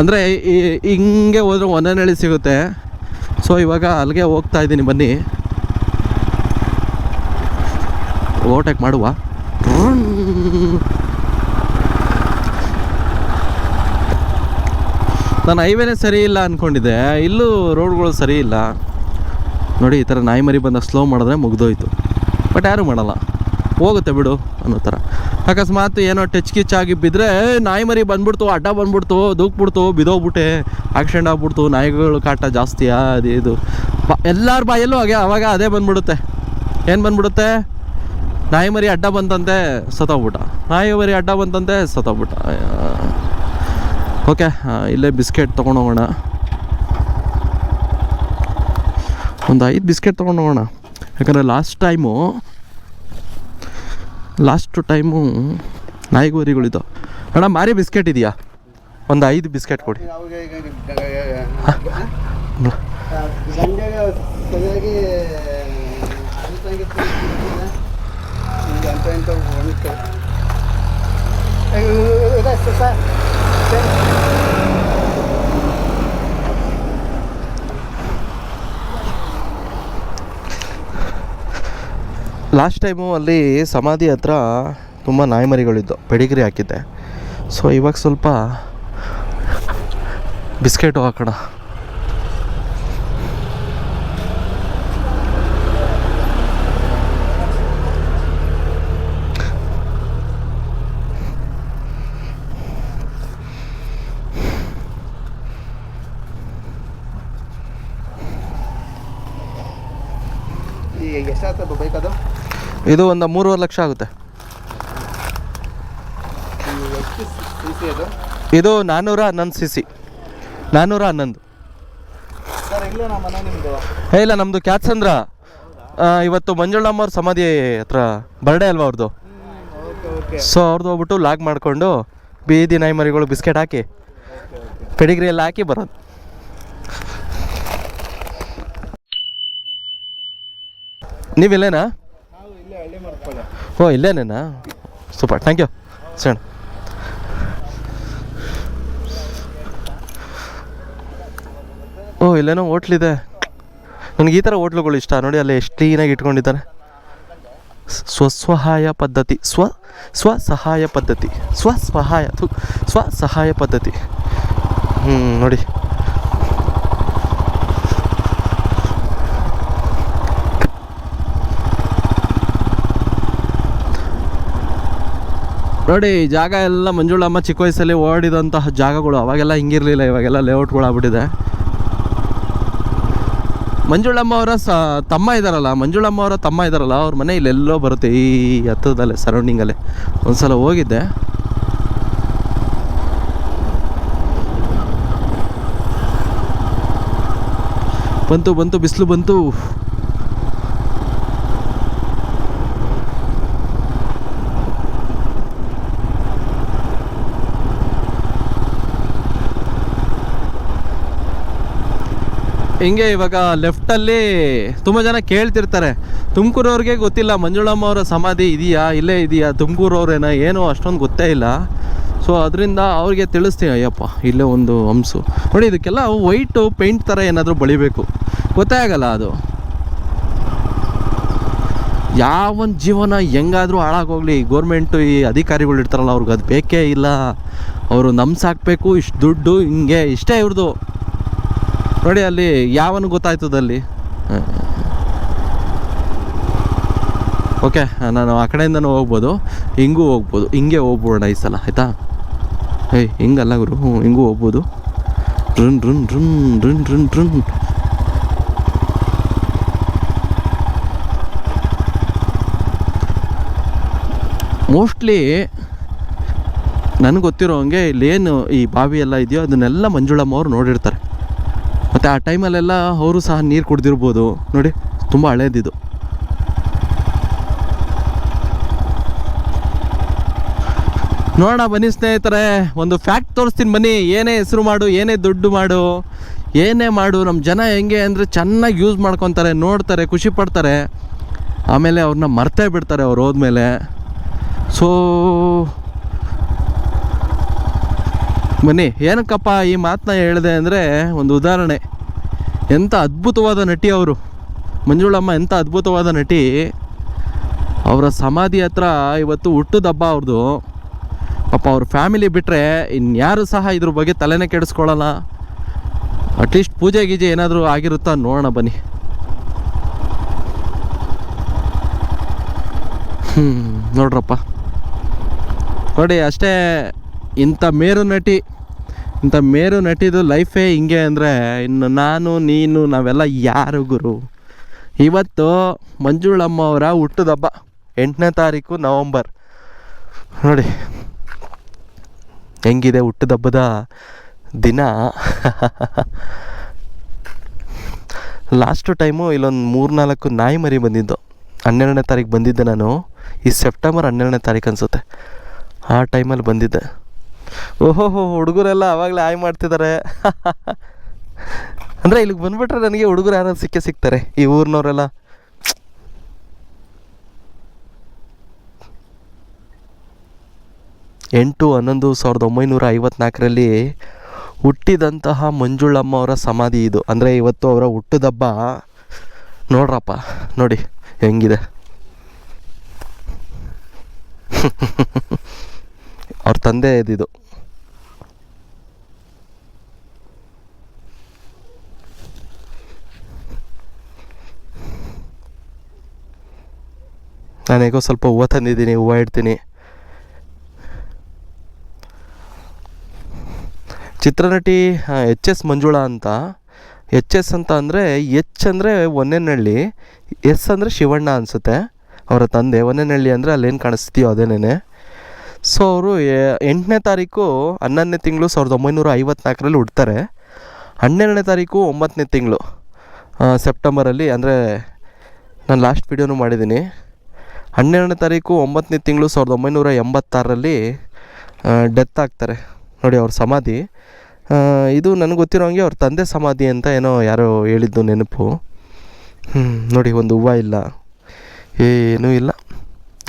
ಅಂದರೆ ಹಿಂಗೆ ಹೋದ್ರೆ ಒಂದನೇಳಿ ಸಿಗುತ್ತೆ. ಸೊ ಇವಾಗ ಅಲ್ಲಿಗೆ ಹೋಗ್ತಾ ಇದ್ದೀನಿ, ಬನ್ನಿ. ಓಟೆಕ್ ಮಾಡುವ. ನಾನು ಹೈವೇನೇ ಸರಿ ಇಲ್ಲ ಅಂದ್ಕೊಂಡಿದ್ದೆ ಇಲ್ಲೂ ರೋಡ್ಗಳು ಸರಿ ಇಲ್ಲ. ನೋಡಿ, ಈ ಥರ ನಾಯಿ ಮರಿ ಬಂದಾಗ ಸ್ಲೋ ಮಾಡಿದ್ರೆ ಮುಗ್ದೋಯ್ತು. ಬಟ್ ಯಾರೂ ಮಾಡಲ್ಲ. ಹೋಗುತ್ತೆ ಬಿಡು ಅನ್ನೋ ಥರ. ಅಕಸ್ಮಾತ್ ಏನೋ ಟಚ್ ಕಿಚ್ ಆಗಿ ಬಿದ್ದರೆ ನಾಯಿ ಮರಿ ಬಂದ್ಬಿಡ್ತು, ಅಡ್ಡ ಬಂದ್ಬಿಡ್ತು, ದೂಕ್ಬಿಡ್ತು, ಬಿದೋಗ್ಬಿಟ್ಟೆ ಆಕ್ಸಿಡೆಂಟ್ ಆಗ್ಬಿಡ್ತು, ನಾಯಿಗಳು ಕಾಟ ಜಾಸ್ತಿಯಾ ಅದು ಇದು. ಬ, ಎಲ್ಲರ ಬಾಯಲ್ಲೂ ಹಾಗೆ, ಅವಾಗ ಅದೇ ಬಂದ್ಬಿಡುತ್ತೆ. ಏನು ಬಂದ್ಬಿಡುತ್ತೆ? ನಾಯಿ ಮರಿ ಅಡ್ಡ ಬಂತಂತೆ, ಸತ್ತೋಗ್ಬಿಟ್ಟ. ನಾಯಿ ಮರಿ ಅಡ್ಡ ಬಂತಂತೆ, ಸತ್ತೋಗ್ಬಿಟ್ಟ. ಓಕೆ ಇಲ್ಲೇ ಬಿಸ್ಕೆಟ್ ತೊಗೊಂಡೋಗೋಣ ಒಂದು ಐದು ಬಿಸ್ಕೆಟ್ ತೊಗೊಂಡು ಹೋಗೋಣ. ಯಾಕಂದರೆ ಲಾಸ್ಟ್ ಟೈಮು ಲಾಸ್ಟ್ ಟೈಮು ನಾಯಿಗೋರಿಗಳಿದ್ದು ಅಣ್ಣ ಮಾರಿ ಬಿಸ್ಕೆಟ್ ಇದೆಯಾ ಒಂದು ಐದು ಬಿಸ್ಕೆಟ್ ಕೊಡಿ ಈಗ ಸಂಜೆಗೆ ಸರಿಯಾಗಿ ಅನಿಸಂಗೆ ಈಗ ಅಂತ ಇಂಥ ಒಣಗ್ತವೆ ಇದೆ ಸರ್ ಲಾಸ್ಟ್ ಟೈಮು ಅಲ್ಲಿ ಸಮಾಧಿ ಹತ್ರ ತುಂಬ ನಾಯಿಮರಿಗಳಿದ್ದು ಪೆಡಿಗ್ರಿ ಹಾಕಿದ್ದೆ. ಸೊ ಇವಾಗ ಸ್ವಲ್ಪ ಬಿಸ್ಕೆಟು ಹಾಕೋಣ ಈಗ ಎಷ್ಟಾಗ್ತದೆ ಬೈಕ್ ಅದು ಇದು ಒಂದು ಮೂರುವರೆ ಲಕ್ಷ ಆಗುತ್ತೆ. ಇದು ನಾನ್ನೂರ ಹನ್ನೊಂದು ಸಿ ಸಿ. ನಾನ್ನೂರ ಹನ್ನೊಂದು. ಇಲ್ಲ ನಿಮ್ಮದು ಏ ಇಲ್ಲ ನಮ್ಮದು ಕ್ಯಾತ್ಸಂದ್ರ. ಇವತ್ತು ಮಂಜುಳಮ್ಮ ಅವ್ರ ಸಮಾಧಿ ಹತ್ರ ಬರ್ಡೇ ಅಲ್ವಾ ಅವ್ರದ್ದು ಸೊ ಅವ್ರದ್ದು ಹೋಗ್ಬಿಟ್ಟು ಲಾಗ್ ಮಾಡಿಕೊಂಡು ಬೀದಿ ನಾಯಿ ಮರಿಗಳು ಬಿಸ್ಕೆಟ್ ಹಾಕಿ ಪೆಡಿಗ್ರಿ ಎಲ್ಲ ಹಾಕಿ ಬರೋದು. ನೀವಿಲ್ಲೇನಾ? ಓ ಇಲ್ಲೇನೇನಾ ಸೂಪರ್ ಥ್ಯಾಂಕ್ ಯು ಸಣ್ಣ ಓ, ಇಲ್ಲೇನೋ ಹೋಟ್ಲಿದೆ ನನಗೆ ಈ ಥರ ಹೋಟ್ಲುಗಳು ಇಷ್ಟ? ನೋಡಿ, ಅಲ್ಲಿ ಎಷ್ಟು ಕ್ಲೀನಾಗಿ ಇಟ್ಕೊಂಡಿದ್ದಾರೆ. ಸ್ವಸಹಾಯ ಪದ್ಧತಿ, ಸ್ವ, ಸ್ವಸಹಾಯ ಪದ್ಧತಿ ಸ್ವಸಹಾಯ ಸ್ವ ಸ್ವಸಹಾಯ ಪದ್ಧತಿ. ಹ್ಞೂ ನೋಡಿ. ನೋಡಿ ಜಾಗ ಎಲ್ಲ ಮಂಜುಳಮ್ಮ ಚಿಕ್ಕ ವಯಸ್ಸಲ್ಲಿ ಓಡಿದಂತಹ ಜಾಗಗಳು, ಅವಾಗೆಲ್ಲ ಹಿಂಗಿರಲಿಲ್ಲ, ಇವಾಗೆಲ್ಲ ಲೇಔಟ್ಗಳು ಆಗ್ಬಿಟ್ಟಿದೆ ಮಂಜುಳಮ್ಮ ಅವರ ಸ, ತಮ್ಮ ಇದ್ದಾರಲ್ಲ ಮಂಜುಳಮ್ಮ ಅವರ ತಮ್ಮ ಇದ್ದಾರಲ್ಲ ಅವ್ರ ಮನೆ ಇಲ್ಲೆಲ್ಲೋ ಬರುತ್ತೆ, ಈ ಹತ್ತದಲ್ಲೇ ಸರೌಂಡಿಂಗಲ್ಲೇ ಒಂದ್ಸಲ ಹೋಗಿದ್ದೆ. ಬಂತು ಬಂತು, ಬಿಸಿಲು ಬಂತು. ಹಿಂಗೆ ಇವಾಗ ಲೆಫ್ಟಲ್ಲಿ ತುಂಬ ಜನ ಕೇಳ್ತಿರ್ತಾರೆ. ತುಮಕೂರವ್ರಿಗೆ ಗೊತ್ತಿಲ್ಲ, ಮಂಜುಳಮ್ಮ ಅವರ ಸಮಾಧಿ ಇದೆಯಾ, ಇಲ್ಲೇ ಇದೆಯಾ, ತುಮಕೂರವ್ರೇನ, ಏನೋ ಅಷ್ಟೊಂದು ಗೊತ್ತೇ ಇಲ್ಲ. ಸೊ ಅದರಿಂದ ಅವ್ರಿಗೆ ತಿಳಿಸ್ತೀನಿ, ಅಯ್ಯಪ್ಪ, ಇಲ್ಲೇ ಒಂದು ಹಂಸು ನೋಡಿ, ಇದಕ್ಕೆಲ್ಲ ವೈಟು ಪೇಂಟ್ ಥರ ಏನಾದರೂ ಬಳಿಬೇಕು. ಗೊತ್ತೇ ಆಗಲ್ಲ ಅದು. ಯಾವೊಂದು ಜೀವನ ಹೆಂಗಾದರೂ ಹಾಳಾಗೋಗ್ಲಿ ಗೋರ್ಮೆಂಟು ಈ ಅಧಿಕಾರಿಗಳು ಇರ್ತಾರಲ್ಲ, ಅವ್ರಿಗೆ ಅದು ಬೇಕೇ ಇಲ್ಲ. ಅವರು ನಮ್ಸಾಕ್ಬೇಕು ಇಷ್ಟು ದುಡ್ಡು ಹಿಂಗೆ, ಇಷ್ಟೇ ಇವ್ರದ್ದು ನೋಡಿ ಅಲ್ಲಿ ಯಾವನು ಗೊತ್ತಾಯ್ತದಲ್ಲಿ ಓಕೆ, ನಾನು ಆ ಕಡೆಯಿಂದನೂ ಹೋಗ್ಬೋದು. ಹಿಂಗೂ ಹೋಗ್ಬೋದು. ಹಿಂಗೆ ಹೋಗ್ಬೋಣ ಈ ಸಲ, ಆಯಿತಾ? ಏಯ್, ಹಿಂಗಲ್ಲ ಗುರು, ಹ್ಞೂ, ಹಿಂಗೂ ಹೋಗ್ಬೋದು. ರುನ್ ರುನ್ ರುನ್ ರುನ್ ರುನ್ ರುನ್. ಮೋಸ್ಟ್ಲಿ ನನಗೆ ಗೊತ್ತಿರೋ ಹಂಗೆ ಇಲ್ಲೇನು ಈ ಬಾವಿ ಎಲ್ಲ ಇದೆಯೋ ಅದನ್ನೆಲ್ಲ ಮಂಜುಳಮ್ಮ ಅವರು ನೋಡಿರ್ತಾರೆ. ಮತ್ತು ಆ ಟೈಮಲ್ಲೆಲ್ಲ ಅವರು ಸಹ ನೀರು ಕುಡ್ದಿರ್ಬೋದು. ನೋಡಿ, ತುಂಬ ಹಳೇದಿದು. ನೋಡೋಣ ಬನ್ನಿ ಸ್ನೇಹಿತರೆ, ಒಂದು ಫ್ಯಾಕ್ಟ್ ತೋರಿಸ್ತೀನಿ ಬನ್ನಿ. ಏನೇ ಹೆಸರು ಮಾಡು, ಏನೇ ದುಡ್ಡು ಮಾಡು, ಏನೇ ಮಾಡು ನಮ್ಮ ಜನ ಹೆಂಗೆ ಅಂದರೆ ಚೆನ್ನಾಗಿ ಯೂಸ್ ಮಾಡ್ಕೊತಾರೆ, ನೋಡ್ತಾರೆ, ಖುಷಿ ಪಡ್ತಾರೆ. ಆಮೇಲೆ ಅವ್ರನ್ನ ಮರ್ತೇ ಬಿಡ್ತಾರೆ ಅವ್ರು ಹೋದ್ಮೇಲೆ. ಸೊ ಬನ್ನಿ, ಏನಕ್ಕಪ್ಪ ಈ ಮಾತನ್ನ ಹೇಳಿದೆ ಅಂದರೆ ಒಂದು ಉದಾಹರಣೆ. ಎಂಥ ಅದ್ಭುತವಾದ ನಟಿ ಅವರು. ಮಂಜುಳಮ್ಮ ಎಂಥ ಅದ್ಭುತವಾದ ನಟಿ. ಅವರ ಸಮಾಧಿ ಹತ್ರ ಇವತ್ತು ಹುಟ್ಟದ ಹಬ್ಬ ಅವ್ರದ್ದು ಪಾಪ ಅವ್ರ ಫ್ಯಾಮಿಲಿ ಬಿಟ್ಟರೆ ಇನ್ಯಾರು ಸಹ ಇದ್ರ ಬಗ್ಗೆ ತಲೆನೇ ಕೆಡಿಸ್ಕೊಳ್ಳಲ್ಲ. ಅಟ್ಲೀಸ್ಟ್ ಪೂಜೆ ಗೀಜೆ ಏನಾದರೂ ಆಗಿರುತ್ತಾ ನೋಡೋಣ ಬನ್ನಿ. ಹ್ಞೂ ನೋಡ್ರಪ್ಪ. ನೋಡಿ, ಅಷ್ಟೇ ಇಂಥ ಮೇರು ನಟಿ, ಇಂಥ ಮೇರು ನಟಿದು ಲೈಫೇ ಹಿಂಗೆ ಅಂದರೆ ಇನ್ನು ನಾನು, ನೀನು, ನಾವೆಲ್ಲ ಯಾರು ಗುರು? ಇವತ್ತು ಮಂಜುಳಮ್ಮ ಅವರ ಹುಟ್ಟದ ಹಬ್ಬ ಎಂಟನೇ ತಾರೀಕು ನವಂಬರ್. ನೋಡಿ, ಹೆಂಗಿದೆ ಹುಟ್ಟದ ಹಬ್ಬದ ದಿನ? ಲಾಸ್ಟು ಟೈಮು ಇಲ್ಲೊಂದು ಮೂರು ನಾಲ್ಕು ನಾಯಿ ಮರಿ ಬಂದಿದ್ದು. ಹನ್ನೆರಡನೇ ತಾರೀಕು ಬಂದಿದ್ದೆ ನಾನು. ಈ ಸೆಪ್ಟೆಂಬರ್ ಹನ್ನೆರಡನೇ ತಾರೀಕು ಅನಿಸುತ್ತೆ. ಆ ಟೈಮಲ್ಲಿ ಬಂದಿದ್ದೆ. ಓಹೋ ಹುಡುಗರೆಲ್ಲ ಆವಾಗಲೇ ಆಯ್ ಮಾಡ್ತಿದ್ದಾರೆ ಅಂದರೆ ಇಲ್ಲಿಗೆ ಬಂದ್ಬಿಟ್ರೆ ನನಗೆ ಹುಡುಗರು ಯಾರು ಸಿಕ್ಕೇ ಸಿಗ್ತಾರೆ, ಈ ಊರಿನವರೆಲ್ಲ. ಎಂಟು ಹನ್ನೊಂದು ಸಾವಿರದ ಒಂಬೈನೂರ ಐವತ್ನಾಲ್ಕರಲ್ಲಿ ಹುಟ್ಟಿದಂತಹ ಮಂಜುಳಮ್ಮ ಅವರ ಸಮಾಧಿ ಇದು. ಅಂದರೆ ಇವತ್ತು ಅವರ ಹುಟ್ಟಿದಬ್ಬ ನೋಡ್ರಪ್ಪ, ನೋಡಿ, ಹೆಂಗಿದೆ. ಅವ್ರ ತಂದೆ ಇದಿದು. ನಾನೀಗ ಸ್ವಲ್ಪ ಹೂವು ತಂದಿದ್ದೀನಿ, ಹೂವು ಇಡ್ತೀನಿ. ಚಿತ್ರನಟಿ ಎಚ್ ಎಸ್ ಮಂಜುಳಾ ಅಂತ. ಎಚ್ ಎಸ್ ಅಂತ ಅಂದರೆ, ಎಚ್ ಅಂದರೆ ಒನ್ನೆನಹಳ್ಳಿ ಎಸ್ ಅಂದರೆ ಶಿವಣ್ಣ ಅನಿಸುತ್ತೆ. ಅವರ ತಂದೆ ಒನ್ನೆನಹಳ್ಳಿ ಅಂದರೆ ಅಲ್ಲೇನು ಕಾಣಿಸ್ತೀಯೋ ಅದೇನೇ ಸೊ ಅವರು ಎಂಟನೇ ತಾರೀಕು ಹನ್ನೊಂದನೇ ತಿಂಗಳು ಸಾವಿರದ ಒಂಬೈನೂರ ಐವತ್ನಾಲ್ಕರಲ್ಲಿ ಹುಡ್ತಾರೆ. ಹನ್ನೆರಡನೇ ತಾರೀಕು ಒಂಬತ್ತನೇ ತಿಂಗಳು ಸೆಪ್ಟೆಂಬರಲ್ಲಿ. ಅಂದರೆ, ನಾನು ಲಾಸ್ಟ್ ವೀಡಿಯೋನು ಮಾಡಿದ್ದೀನಿ. ಹನ್ನೆರಡನೇ ತಾರೀಕು ಒಂಬತ್ತನೇ ತಿಂಗಳು ಸಾವಿರದ ಒಂಬೈನೂರ ಎಂಬತ್ತಾರರಲ್ಲಿ ಡೆತ್ ಆಗ್ತಾರೆ. ನೋಡಿ ಅವ್ರ ಸಮಾಧಿ. ಇದು ನನಗೆ ಗೊತ್ತಿರೋ ಹಂಗೆ ಅವ್ರ ತಂದೆ ಸಮಾಧಿ ಅಂತ ಏನೋ ಯಾರೋ ಹೇಳಿದ್ದು ನೆನಪು. ನೋಡಿ ಒಂದು ಹೂವು ಇಲ್ಲ. ಏನೂ ಇಲ್ಲ.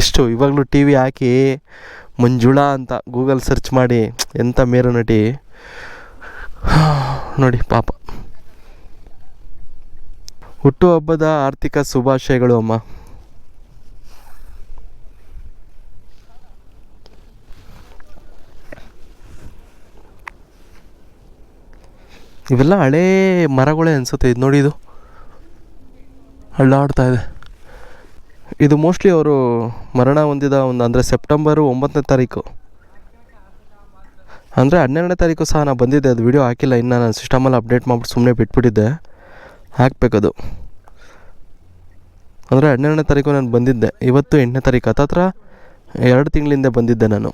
ಇಷ್ಟು ಇವಾಗಲೂ ಟಿ ವಿ ಹಾಕಿ ಮಂಜುಳಾ ಅಂತ ಗೂಗಲ್ ಸರ್ಚ್ ಮಾಡಿ ಎಂಥ ಮೇರು ನಟಿ. ನೋಡಿ ಪಾಪ. ಹುಟ್ಟುಹಬ್ಬದ ಆರ್ಥಿಕ ಶುಭಾಶಯಗಳು ಅಮ್ಮ. ಇವೆಲ್ಲ ಹಳೇ ಮರಗಳೇ ಅನಿಸುತ್ತೆ. ಇದು ನೋಡಿ ಇದು. ಹಳ್ಳಾಡ್ತಾ ಇದೆ. ಇದು ಮೋಸ್ಟ್ಲಿ ಅವರು ಮರಣ ಹೊಂದಿದ ಒಂದು ಅಂದರೆ ಸೆಪ್ಟೆಂಬರು ಒಂಬತ್ತನೇ ತಾರೀಕು. ಅಂದರೆ ಹನ್ನೆರಡನೇ ತಾರೀಕು ಸಹ ನಾನು ಬಂದಿದ್ದೆ. ಅದು ವಿಡಿಯೋ ಹಾಕಿಲ್ಲ. ಇನ್ನು ನಾನು ಸಿಸ್ಟಮಲ್ಲಿ ಅಪ್ಡೇಟ್ ಮಾಡ್ಬಿಟ್ಟು ಸುಮ್ಮನೆ ಬಿಟ್ಬಿಟ್ಟಿದ್ದೆ. ಹಾಕ್ಬೇಕದು. ಅಂದರೆ ಹನ್ನೆರಡನೇ ತಾರೀಕು ನಾನು ಬಂದಿದ್ದೆ. ಇವತ್ತು ಎಂಟನೇ ತಾರೀಕು. ಹತ್ತತ್ರ ಎರಡು ತಿಂಗಳಿಂದ ಬಂದಿದ್ದೆ ನಾನು.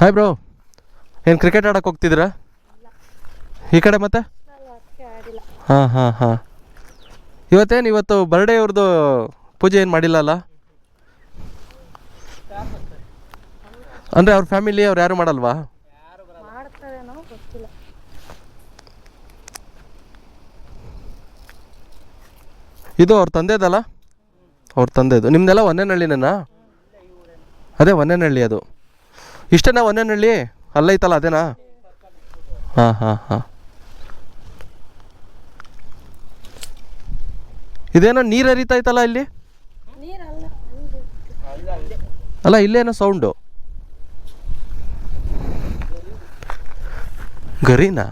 ಹಾಯ್ ಬ್ರೋ ಏನು ಕ್ರಿಕೆಟ್ ಆಡೋಕೆ ಹೋಗ್ತಿದ್ದೀರಾ? ಈ ಕಡೆ ಮತ್ತೆ? ಹಾಂ ಹಾಂ ಹಾಂ. ಇವತ್ತೇನು, ಇವತ್ತು ಬರ್ಡೇ ಅವ್ರದ್ದು ಪೂಜೆ ಏನು ಮಾಡಿಲ್ಲಲ್ಲ ಅಂದರೆ ಅವ್ರ ಫ್ಯಾಮಿಲಿ ಅವ್ರು ಯಾರು ಮಾಡಲ್ವಾ? ಇದು ಅವ್ರ ತಂದೆದಲ್ಲ? ಅವ್ರ ತಂದೆದು. ನಿಮ್ದೆಲ್ಲ ಒಂದೇನಹಳ್ಳಿನೇನಾ ಅದೇ ಒಂದೇನಹಳ್ಳಿ ಅದು. ಇಷ್ಟೇನಾ ಒಂದೇನಹಳ್ಳಿ ಅಲ್ಲೈತಲ್ಲ ಅದೇನಾ? ಹಾಂ ಹಾಂ ಹಾಂ. ಇದೇನೋ ನೀರು ಹರಿತೈತಲ್ಲ ಇಲ್ಲಿ? ಅಲ್ಲ ಇಲ್ಲೇನೋ ಸೌಂಡು ಗರಿನಾ?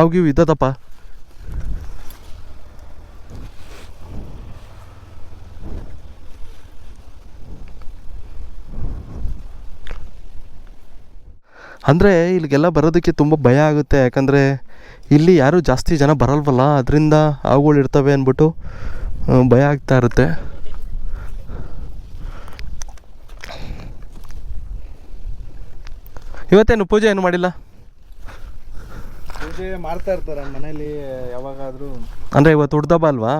ಅವ್ಗಿವ್ ಇದ್ದದಪ್ಪ. ಅಂದರೆ ಇಲ್ಲಿಗೆಲ್ಲ ಬರೋದಕ್ಕೆ ತುಂಬ ಭಯ ಆಗುತ್ತೆ. ಯಾಕಂದರೆ ಇಲ್ಲಿ ಯಾರೂ ಜಾಸ್ತಿ ಜನ ಬರಲ್ವಲ್ಲ ಅದರಿಂದ ಹಾವುಗಳು ಇರ್ತವೆ ಅಂದ್ಬಿಟ್ಟು ಭಯ ಆಗ್ತಾ ಇರುತ್ತೆ. ಇವತ್ತೇನು ಪೂಜೆ ಏನು ಮಾಡಿಲ್ಲ? ಪೂಜೆ ಮಾಡ್ತಾ ಇರ್ತಾರೆ ಮನೇಲಿ ಯಾವಾಗಾದರೂ. ಅಂದರೆ ಇವತ್ತು ಹುಡ್ದಬ್ಬ ಅಲ್ವಾ?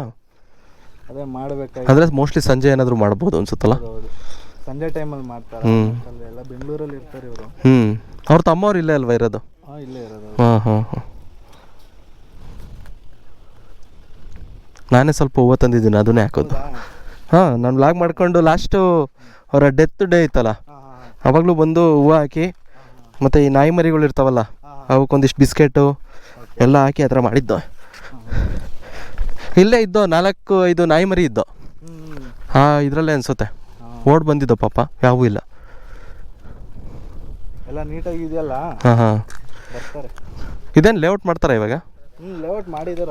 ಅದೇ ಮಾಡಬೇಕು ಅಂದರೆ ಮೋಸ್ಟ್ಲಿ ಸಂಜೆ ಏನಾದರೂ ಮಾಡ್ಬೋದು ಅನ್ಸುತ್ತಲ್ಲ? ಸಂಜೆ ಟೈಮಲ್ಲಿ ಮಾಡ್ತಾರೆ. ಎಲ್ಲ ಬೆಂಗಳೂರಲ್ಲಿ ಇರ್ತಾರೆ ಇವರು. ಹ್ಞೂ ಅವ್ರ ತಮ್ಮವ್ರು ಇಲ್ಲೇ ಅಲ್ವಾ ಇರೋದು? ಹಾಂ ಹಾಂ ಹಾಂ ನಾನೇ ಸ್ವಲ್ಪ ಹೂವು ತಂದಿದ್ದೀನಿ ಅದನ್ನೇ ಹಾಕೋದು. ಹಾಂ ನಾನು ಲಾಗ್ ಮಾಡ್ಕೊಂಡು ಲಾಸ್ಟು ಅವರ ಡೆತ್ ಡೇ ಇತ್ತಲ್ಲ ಆವಾಗಲೂ ಬಂದು ಹೂವು ಹಾಕಿ ಮತ್ತು ಈ ನಾಯಿ ಮರಿಗಳು ಇರ್ತಾವಲ್ಲ ಅವಕ್ಕೊಂದಿಷ್ಟು ಬಿಸ್ಕೆಟು ಎಲ್ಲ ಹಾಕಿ ಆ ಥರ ಮಾಡಿದ್ದು. ಇಲ್ಲೇ ಇದ್ದೋ ನಾಲ್ಕು ಐದು ನಾಯಿ ಮರಿ ಇದ್ದೋ. ಹಾಂ ಇದರಲ್ಲೇ ಅನಿಸುತ್ತೆ. ಓಡ್ ಬಂದಿದ್ದೋ ಪಾಪ ಯಾವೂ ಇಲ್ಲ. ಎಲ್ಲ ನೀಟಾಗಿ ಇದೆಯಲ್ಲ ಹಾಂ. ಇದೇನು ಲೇಔಟ್ ಮಾಡ್ತಾರಾ ಇವಾಗ? ಹ್ಞೂ ಲೇಔಟ್ ಮಾಡಿದಾರೆ.